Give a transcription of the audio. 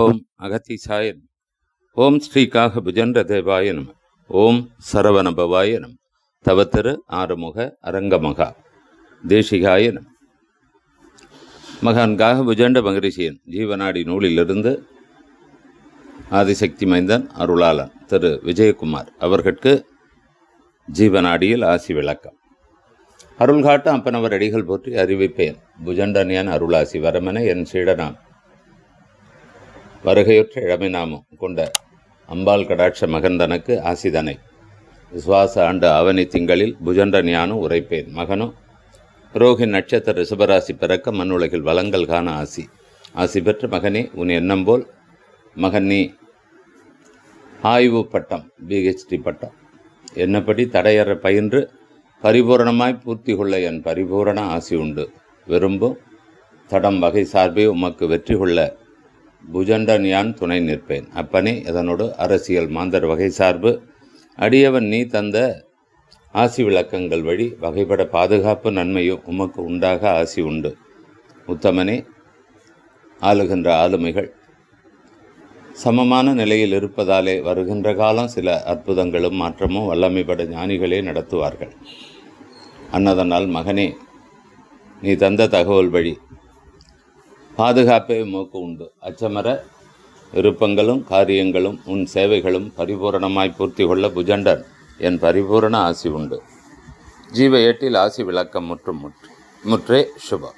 ஓம் அகத்திசாய நம. ஓம் ஸ்ரீகாக புஜன்ற தேவாய நம. ஓம் சரவணபவாய நம. தவத்திரு ஆறுமுக அரங்கமகா. தேசிகாய நம. மகான் காக புஜண்ட மகரிஷியன் ஜீவநாடி நூலிலிருந்து ஆதிசக்தி மைந்தன் அருளாளன் திரு விஜயகுமார் அவர்களுக்கு ஜீவநாடியில் ஆசி விளக்கம். அருள் காட்ட அப்பனவர் அடிகள் போற்றி அறிவிப்பேன். புஜண்டனியன் அருளாசி வரமென என் சீடனாம். வருகையுற்ற இளமைநாமம் கொண்ட அம்பாள் கடாட்ச மகந்தனுக்கு ஆசிதனை. விசுவாச ஆண்டு ஆவணி திங்களில் புஜண்ட ஞானம் உரைப்பேன். மகனும் ரோஹி நட்சத்திர ரிஷபராசி பிறக்க மண்ணுலகில் வளங்கள் காண ஆசி. ஆசி பெற்ற மகனே உன் எண்ணம் போல் மகன் நீ ஆய்வு பட்டம் பிஹெச்டி பட்டம். என்னப்படி தடையற பயின்று பரிபூரணமாய் பூர்த்தி கொள்ள என் பரிபூரண ஆசி உண்டு. விரும்பும் தடம் வகை சார்பே உமக்கு வெற்றி கொள்ள புஜண்டன் யான் துணை நிற்பேன். அப்பனே இதனோடு அரசியல் மாந்தர் வகை சார்பு? அடியவன் நீ தந்த ஆசி விளக்கங்கள் வழி வகைப்பட பாதுகாப்பு நன்மையும் உமக்கு உண்டாக ஆசி உண்டு. உத்தமனே ஆளுகின்ற ஆளுமைகள் சமமான நிலையில் இருப்பதாலே வருகின்ற காலம் சில அற்புதங்களும் மாற்றமும் வல்லமைப்பட ஞானிகளே நடத்துவார்கள். அன்னதனால் மகனே நீ தந்த தகவல் வழி பாதுகாப்பே உமக்கு உண்டு. அச்சமர விருப்பங்களும் காரியங்களும் உன் சேவைகளும் பரிபூரணமாய் பூர்த்தி கொள்ள புஜண்டன். என் பரிபூரண ஆசி உண்டு. ஜீவ ஏட்டில் ஆசி விளக்கம் முற்றும் முற்று முற்றே சுபம்.